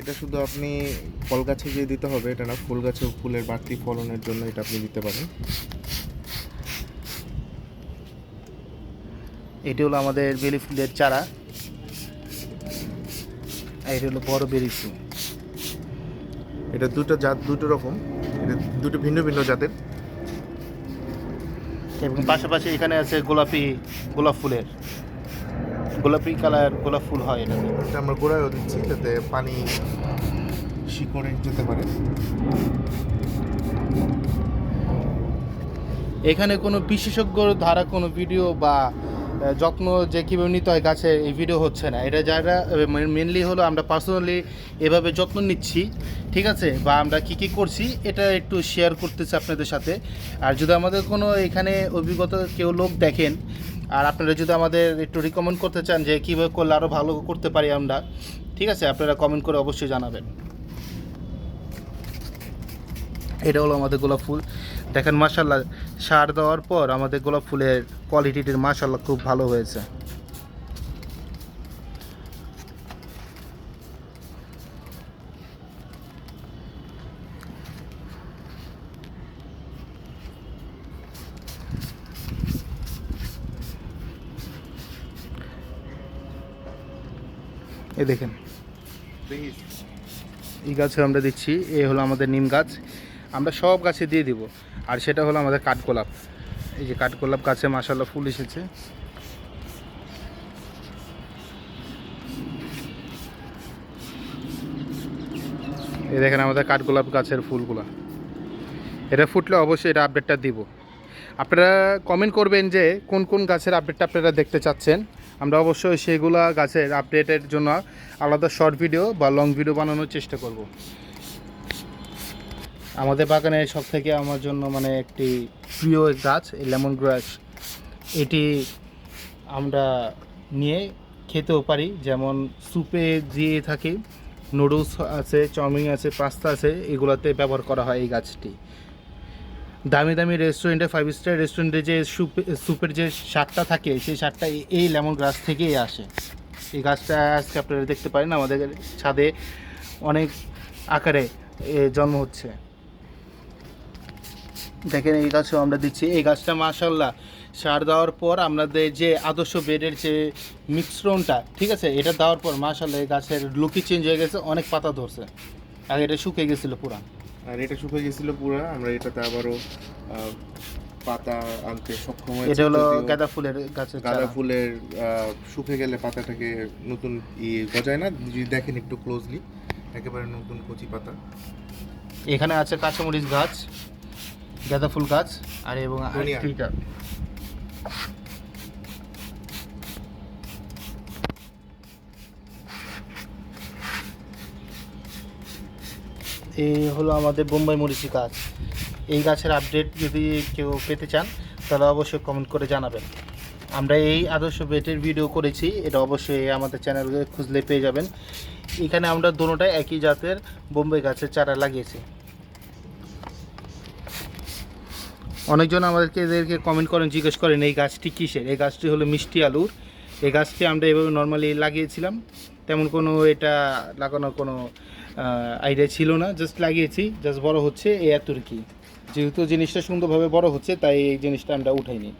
এটা শুধু আপনি ফল গাছে গিয়ে দিতে হবে এটা না ফুল গাছেও ফুলের বাড়তি ফলনের জন্য এটা আপনি দিতে পারেন। এটি হলো আমাদের বেলি ফুলের চারা। আর এটি হলো বড় বেলি ফুল। এটা দুটো জাত দুটো রকম। এটা দুটো ভিন্ন ভিন্ন জাতের। এবং পাশাপাশি এখানে আছে গোলাপি গোলাপ ফুলের। গোলাপি কালার গোলাপ ফুল হয় এটাতে। এটা আমরা গোড়ায়ও দিচ্ছি যাতে পানি শিকড়ে যেতে পারে। এখানে কোনো বিশেষজ্ঞ ধারা কোনো ভিডিও বা যত্ন যে কীভাবে নিতে হয় গাছে এই ভিডিও হচ্ছে না। এটা যারা মেনলি হলো আমরা পার্সোনালি এভাবে যত্ন নিচ্ছি ঠিক আছে? বা আমরা কি কি করছি এটা একটু শেয়ার করতেছি আপনাদের সাথে। আর যদি আমাদের কোনো এখানে অভিজ্ঞতা কেউ লোক দেখেন আর আপনারা যদি আমাদের একটু রিকমেন্ড করতে চান যে কীভাবে করলে আরও ভালো করতে পারি আমরা, ঠিক আছে? আপনারা কমেন্ট করে অবশ্যই জানাবেন। এটা হলো আমাদের গোলাপ ফুল। দেখেন মাসাল্লাহ সার দেওয়ার পর আমাদের গোলাপ ফুলের কোয়ালিটিটির মাসাল্লাহ খুব ভালো হয়েছে। এই দেখেন। এই গাছে আমরা দিচ্ছি, এ হলো আমাদের নিম গাছ। আমরা সব গাছে দিয়ে দিব, আর সেটা হলো আমাদের কাঠগোলাপ। এই যে কাঠগোলাপ গাছে মাসাল্লাহ ফুল এসেছে। এই দেখেন আমাদের কাঠগোলাপ গাছের ফুলগুলো। এটা ফুটলে অবশ্যই এটা আপডেটটা দিব। আপনারা কমেন্ট করবেন যে কোন কোন গাছের আপডেটটা আপনারা দেখতে চাচ্ছেন। আমরা অবশ্যই সেগুলা গাছের আপডেটের জন্য আলাদা শর্ট ভিডিও বা লং ভিডিও বানানোর চেষ্টা করব। আমাদের বাগানে সব থেকে আমার জন্য মানে একটি প্রিয় গাছ, এই লেমন গ্রাস এটি আমরা নিয়ে খেতেও পারি, যেমন স্যুপে দিয়ে থাকি নুডলস আছে, চাউমিন আছে পাস্তা আছে, এগুলোতে ব্যবহার করা হয় এই গাছটি। দামি দামি রেস্টুরেন্টে ফাইভ স্টার রেস্টুরেন্টে যে স্যুপ স্যুপের যে স্বাদটা থাকে, সেই স্বাদটা এই- লেমন গ্রাস থেকেই আসে। এই গাছটা আজকে আপনারা দেখতে পারেন, আমাদের ছাদে অনেক আকারে জন্ম হচ্ছে। দেখেন এই গাছও আমরা দিচ্ছি। এই গাছটা মাশাল্লাহ সার দেওয়ার পর আমাদের যে আদর্শ বেডের যে মিশ্রণটা, ঠিক আছে? এটা দেওয়ার পর মাশাল্লাহ এই গাছের লুকি চেঞ্জ হয়ে গেছে, অনেক পাতা ধরছে। আগে এটা শুকিয়ে গেছিল পুরা আর এটা শুকিয়ে গেছিল পুরো আমরা এটাতে আবারও পাতা আনতে সক্ষম হয়েছি। এটা হলো গাঁদা ফুলের গাছের গাঁদা। ফুলের শুকে গেলে পাতাটাকে নতুন ই গজায় না যদি দেখেন একটু ক্লোজলি একেবারে নতুন কচি পাতা। এখানে আছে কাঁচামরিচ গাছ গাঁদা ফুল গাছ আর এবং এই হলো আমাদের বোম্বাই মরিচি গাছ। এই গাছের আপডেট যদি কেউ পেতে চান, তাহলে অবশ্যই কমেন্ট করে জানাবেন। আমরা এই আদর্শ বেটের ভিডিও করেছি, এটা অবশ্যই আমাদের চ্যানেলে খুঁজলে পেয়ে যাবেন। এখানে আমরা দোনোটাই একই জাতের বোম্বাই গাছের চারা লাগিয়েছি। অনেকজন আমাদেরকে এদেরকে কমেন্ট করেন, জিজ্ঞেস করেন, এই গাছটি কিসের? এই গাছটি হলো মিষ্টি আলুর। এই গাছটি আমরা এভাবে নর্মালি লাগিয়েছিলাম। তেমন কোনো এটা লাগানোর কোনো আইডিয়া ছিল না জাস্ট লাগিয়েছি জাস্ট বড় হচ্ছে এয়ার তুর্কি। যেহেতু জিনিসটা সুন্দরভাবে বড় হচ্ছে, তাই এই জিনিসটা আমরা উঠাইনি।